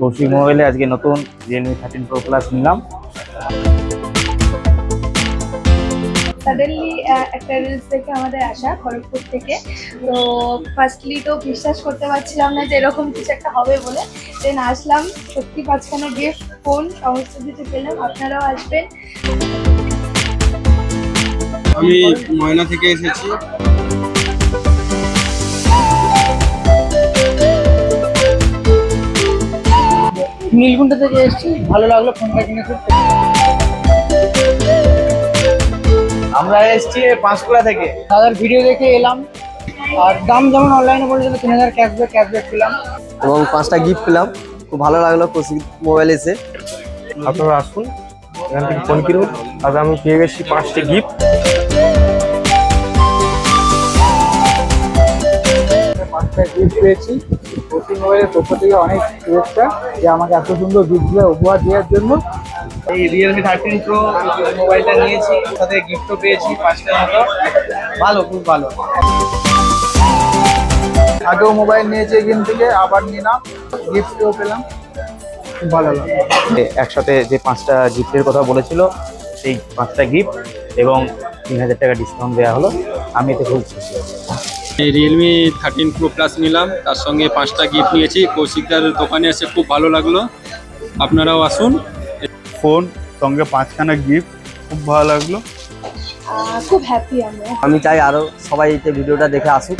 কৌশিক মোবাইলে আজকে নতুন রিয়েলমি থার্টিন প্রো প্লাস নিলাম। সাডেনলি একটা রিলস দেখে আমাদের আসা খড়গপুর থেকে। তো ফার্স্টলি তো বিশ্বাস করতে পারছিলাম না যে এরকম কিছু একটা হবে বলে। দেন আসলাম সত্যি পাঁচখানা গিফট ফোন সমস্ত কিছু পেলাম আপনারাও আসবেন। আমি ময়না থেকে এসেছি। নীলকুণ্ঠ থেকে এসেছি। ভালো লাগল ফোনটা কিনে খুব। আমরা এসেছি পাঁশকুড়া থেকে। দাদার ভিডিও দেখে এলাম। আর দাম যেমন অনলাইনে বলেছিল তিন হাজার ক্যাশব্যাক ক্যাশব্যাক পেলাম। এবং পাঁচটা গিফট পেলাম। খুব ভালো লাগল কৌশিক মোবাইল এসে। আপনারা আসুন এখান থেকে ফোন কিনুন। আজ আমি পেয়ে গেছি পাঁচটি গিফট পাঁচটা গিফট পেয়েছি। কৌশিক মোবাইলের পক্ষ থেকে অনেক শুভেচ্ছা যে আমাকে এত সুন্দর গিফট উপহার দেওয়ার জন্য। এই রিয়েলমি থার্টিন প্রো মোবাইলটা নিয়েছি সাথে গিফটও পেয়েছি পাঁচটা মতো। ভালো খুব ভালো। আগেও মোবাইল নিয়েছি এখান থেকে আবার নিলাম। গিফটও পেলাম। খুব ভালো লাগল। একসাথে যে পাঁচটা গিফটের কথা বলেছিল সেই পাঁচটা গিফট এবং তিন হাজার টাকা ডিসকাউন্ট দেওয়া হলো। আমি এতে খুব খুশি এই রিয়েলমি থার্টিন প্রো প্লাস নিলাম। তার সঙ্গে পাঁচটা গিফট নিয়েছি। কৌশিকদার দোকানে এসে খুব ভালো লাগল। আপনারাও আসুন। ফোন সঙ্গে পাঁচখানা গিফট খুব ভালো লাগল। খুব হ্যাপি আমরা। আমি চাই আরও সবাই এই ভিডিওটা দেখে আসুক।